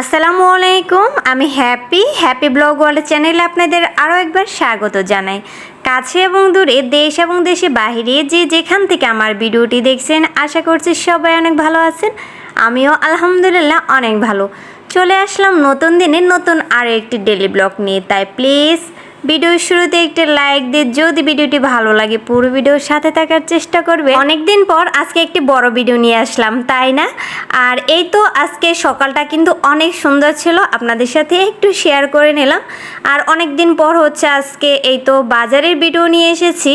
আসসালামু আলাইকুম, আমি হ্যাপি হ্যাপি ব্লগ ওয়ার্ল্ড চ্যানেলে আপনাদের আরও একবার স্বাগত জানাই। কাছে এবং দূরে, দেশ এবং দেশে বাহিরে যে যেখান থেকে আমার ভিডিওটি দেখছেন, আশা করছি সবাই অনেক ভালো আছেন। আমিও আলহামদুলিল্লাহ অনেক ভালো। চলে আসলাম নতুন দিনে নতুন আরও একটি ডেলি ব্লগ নিয়ে, তাই প্লিজ ভিডিওর শুরুতে একটি লাইক দিয়ে যদি ভিডিওটি ভালো লাগে, পুরো ভিডিওর সাথে থাকার চেষ্টা করবে। অনেকদিন পর আজকে একটি বড় ভিডিও নিয়ে আসলাম, তাই না? আর এই তো আজকে সকালটা কিন্তু অনেক সুন্দর ছিল, আপনাদের সাথে একটু শেয়ার করে নিলাম। আর অনেক দিন পর হচ্ছে আজকে এই তো বাজারের ভিডিও নিয়ে এসেছি।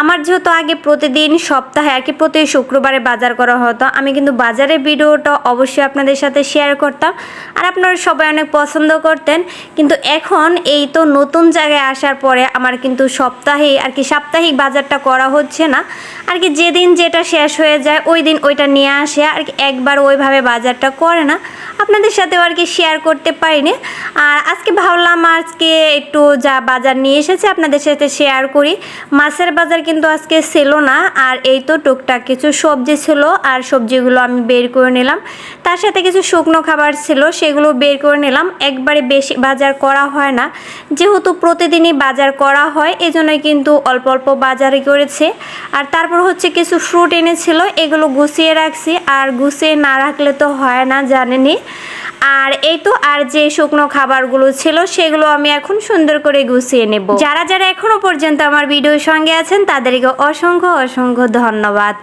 আমার যেহেতু আগে প্রতিদিন সপ্তাহে আর কি প্রতি শুক্রবারে বাজার করা হতো, আমি কিন্তু বাজারের ভিডিওটা অবশ্যই আপনাদের সাথে শেয়ার করতাম। আর আপনারা সবাই অনেক পছন্দ করতেন, কিন্তু এখন এই তো নতুন জায়গায় আসার পরে আমার কিন্তু সপ্তাহে আর কি সাপ্তাহিক বাজারটা করা হচ্ছে না। আর কি যেদিন যেটা শেষ হয়ে যায়, ওই দিন ওইটা নিয়ে আসে। আর কি একবার ওইভাবে বাজারটা করে না। আপনাদের সাথেও আর কি শেয়ার করতে পারিনি। আর আজকে ভাবলাম আজকে একটু যা বাজার নিয়ে এসেছে আপনাদের সাথে শেয়ার করি। মাছের বাজার কিন্তু আজকে ছিল না, আর এই তো টুকটাক কিছু সবজি ছিল, আর সবজিগুলো আমি বের করে নিলাম। তার সাথে কিছু শুকনো খাবার ছিল, সেগুলো বের করে নিলাম। একবারে বেশি বাজার করা হয় না। যেহেতু প্রতিদিনই বাজার করা হয়, এজন্যই কিন্তু অল্প অল্প বাজারে করেছে। আর তারপর হচ্ছে কিছু ফ্রুট এনেছিল, এগুলো গুছিয়ে রাখছি। আর গুছিয়ে না রাখলে তো হয় না, জানেনই। আর এই তো, আর যে শুকনো খাবারগুলো ছিল, সেগুলো আমি এখন সুন্দর করে গুছিয়ে নেব। যারা যারা এখনও পর্যন্ত আমার ভিডিওর সঙ্গে আছেন, তাদেরকে অসংখ্য অসংখ্য ধন্যবাদ।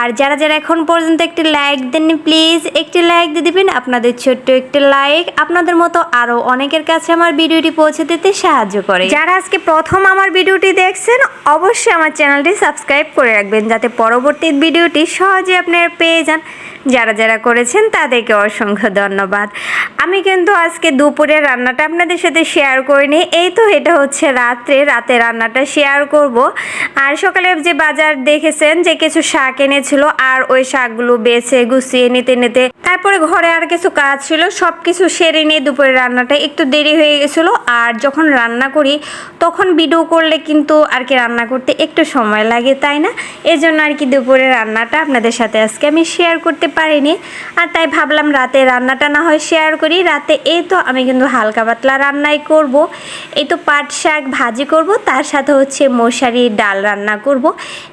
আর যারা যারা এখন পর্যন্ত একটি লাইক দেননি, প্লিজ একটি লাইক দিয়ে দিবেন। আপনাদের ছোট্ট একটি লাইক আপনাদের মতো আরও অনেকের কাছে আমার ভিডিওটি পৌঁছে দিতে সাহায্য করে। যারা আজকে প্রথম আমার ভিডিওটি দেখছেন, অবশ্যই আমার চ্যানেলটি সাবস্ক্রাইব করে রাখবেন, যাতে পরবর্তী ভিডিওটি সহজে আপনারা পেয়ে যান। যারা যারা করেছেন তাদেরকে অসংখ্য ধন্যবাদ। আমি কিন্তু আজকে দুপুরে রান্নাটা আপনাদের সাথে শেয়ার করিনি। এই তো এটা হচ্ছে রাত্রে, রাতে রান্নাটা শেয়ার করব। আর সকালে যে বাজার দেখেছেন যে কিছু শাক এনেছিল আর ওই শাকগুলো বেছে গুছিয়ে নিতে নিতে তারপরে ঘরে আর কিছু কাজ ছিল সব কিছু সেরে নিয়ে দুপুরে রান্নাটা একটু দেরি হয়ে গেছিল। আর যখন রান্না করি, তখন ভিডিও করলে কিন্তু আর কি রান্না করতে একটু সময় লাগে, তাই না? এই জন্য আর কি দুপুরে রান্নাটা আপনাদের সাথে আজকে আমি শেয়ার করতে পারিনি। আর তাই ভাবলাম রাতে রান্নাটা না হয় শেয়ার করি। রাতে এই তো আমি কিন্তু হালকা পাতলা রান্নাই করব। এই তো পাট শাক ভাজি করব, তার সাথে হচ্ছে মশারি ডাল রান্না করব।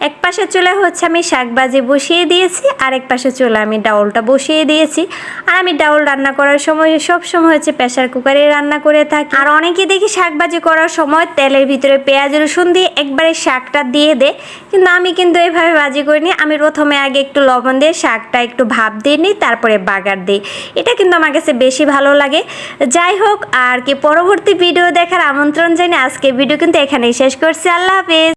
এক পাশে চলে হচ্ছে আমি শাক ভাজি বসিয়ে দিয়েছি আর এক পাশে চলে আমি ডাউলটা বসিয়ে দিয়েছি। আর আমি ডাউল রান্না করার সময় সব সময় হচ্ছে প্রেশার কুকারে রান্না করে থাকি। আর অনেকে দেখি শাক ভাজি করার সময় তেলের ভিতরে পেঁয়াজ, রসুন দিয়ে একবারে শাকটা দিয়ে দে কিন্তু আমি কিন্তু এইভাবে ভাজি করিনি। আমি প্রথমে আগে একটু লবণ দিয়ে শাকটা একটু ভাপ দিয়ে নিই, তারপরে বাগার দিই। এটা কিন্তু আমার কাছে বেশি ভালো লাগে। যাই হোক, আর কি পরবর্তী ভিডিও দেখার আমন্ত্রণ জানি আজকে ভিডিও কিন্তু এখানেই শেষ করছি। আল্লাহ হাফেজ।